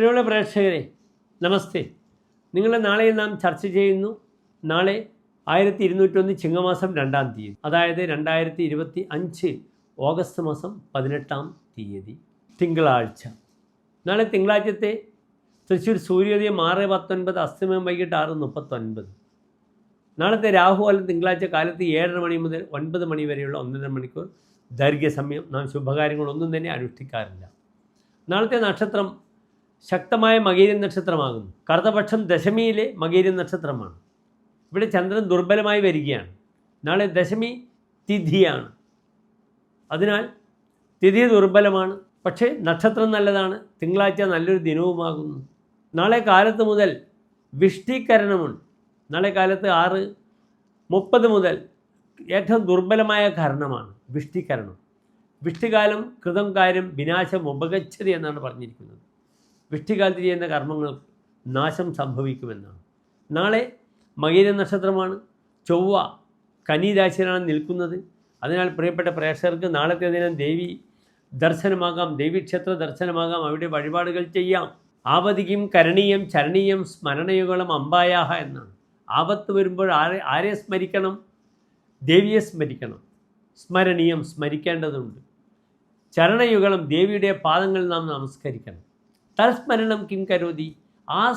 പ്രിയമുള്ള പ്രേക്ഷകരെ നമസ്തേ. നിങ്ങളെ നാളെ നാം ചർച്ച ചെയ്യുന്നു. നാളെ ആയിരത്തി ഇരുന്നൂറ്റൊന്ന് ചിങ്ങമാസം രണ്ടാം തീയതി. അതായത് രണ്ടായിരത്തി ഇരുപത്തി അഞ്ച് ഓഗസ്റ്റ് മാസം പതിനെട്ടാം തീയതി തിങ്കളാഴ്ച. നാളെ തിങ്കളാഴ്ചത്തെ തൃശ്ശൂർ സൂര്യോദയം ആറ് പത്തൊൻപത് അസ്തമയം വൈകിട്ട് ആറ് മുപ്പത്തൊൻപത്. നാളത്തെ രാഹുകാലം തിങ്കളാഴ്ച കാലത്ത് ഏഴര മണി മുതൽ ഒൻപത് മണി വരെയുള്ള ഒന്നര മണിക്കൂർ ദൈർഘ്യസമയം നാം ശുഭകാര്യങ്ങളൊന്നും തന്നെ അനുഷ്ഠിക്കാറില്ല. നാളത്തെ നക്ഷത്രം ശക്തമായ മകീരൻ നക്ഷത്രമാകുന്നു. കറുത്തപക്ഷം ദശമിയിലെ മകീരൻ നക്ഷത്രമാണ്. ഇവിടെ ചന്ദ്രൻ ദുർബലമായി വരികയാണ്. നാളെ ദശമി തിഥിയാണ്. അതിനാൽ തിഥി ദുർബലമാണ്. പക്ഷേ നക്ഷത്രം നല്ലതാണ്. തിങ്കളാഴ്ച നല്ലൊരു ദിനവുമാകുന്നു. നാളെ കാലത്ത് മുതൽ വിഷ്ടീകരണമുണ്ട്. നാളെ കാലത്ത് ആറ് മുപ്പത് മുതൽ ഏറ്റവും ദുർബലമായ കരണമാണ്. വിഷ്ടീകരണം. വിഷ്ടികാലം കൃതം കാര്യം വിനാശം ഉപഗച്ഛതി എന്നാണ് പറഞ്ഞിരിക്കുന്നത്. വിഷ്ടികാലത്ത് ചെയ്യുന്ന കർമ്മങ്ങൾ നാശം സംഭവിക്കുമെന്നാണ്. നാളെ മകീര നക്ഷത്രമാണ്. ചൊവ്വ കനിരാശിയിലാണ് നിൽക്കുന്നത്. അതിനാൽ പ്രിയപ്പെട്ട പ്രേക്ഷകർക്ക് നാളത്തെ ദിനം ദേവി ദർശനമാകാം. ദേവീക്ഷേത്ര ദർശനമാകാം. അവിടെ വഴിപാടുകൾ ചെയ്യാം. ആവതികം കരണീയം ചരണീയം സ്മരണയുഗളം അമ്പായാഹ എന്നാണ്. ആപത്ത് വരുമ്പോൾ ആരെ ആരെ സ്മരിക്കണം? ദേവിയെ സ്മരിക്കണം. സ്മരണീയം സ്മരിക്കേണ്ടതുണ്ട്. ചരണയുഗളം ദേവിയുടെ പാദങ്ങൾ നാം നമസ്കരിക്കണം. തൽസ്മരണം കിം കരോതി. ആ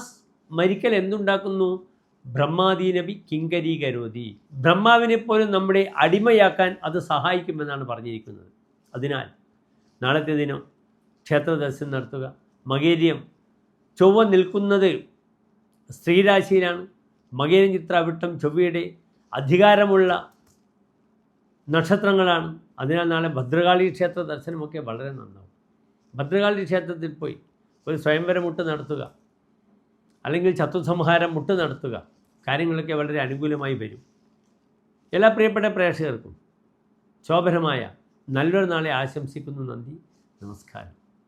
മരിക്കൽ എന്തുണ്ടാക്കുന്നു? ബ്രഹ്മാദീനബി കിങ്കരി കരോതി. ബ്രഹ്മാവിനെ പോലും നമ്മുടെ അടിമയാക്കാൻ അത് സഹായിക്കുമെന്നാണ് പറഞ്ഞിരിക്കുന്നത്. അതിനാൽ നാളത്തെ ദിനം ക്ഷേത്ര ദർശനം നടത്തുക. മകേരിയം ചൊവ്വ നിൽക്കുന്നത് സ്ത്രീരാശിയിലാണ്. മകേരം ചിത്രാവിട്ടം ചൊവ്വയുടെ അധികാരമുള്ള നക്ഷത്രങ്ങളാണ്. അതിനാൽ നാളെ ഭദ്രകാളി ക്ഷേത്ര ദർശനമൊക്കെ വളരെ നന്നാവും. ഭദ്രകാളി ക്ഷേത്രത്തിൽ പോയി ഒരു സ്വയംവര മുട്ട് നടത്തുക. അല്ലെങ്കിൽ ചത്തുസംഹാരം മുട്ട് നടത്തുക. കാര്യങ്ങളൊക്കെ വളരെ അനുകൂലമായി വരും. എല്ലാ പ്രിയപ്പെട്ട പ്രേക്ഷകർക്കും ശോഭനമായ നല്ലൊരു നാളെ ആശംസിക്കുന്നു നന്ദി. നമസ്കാരം.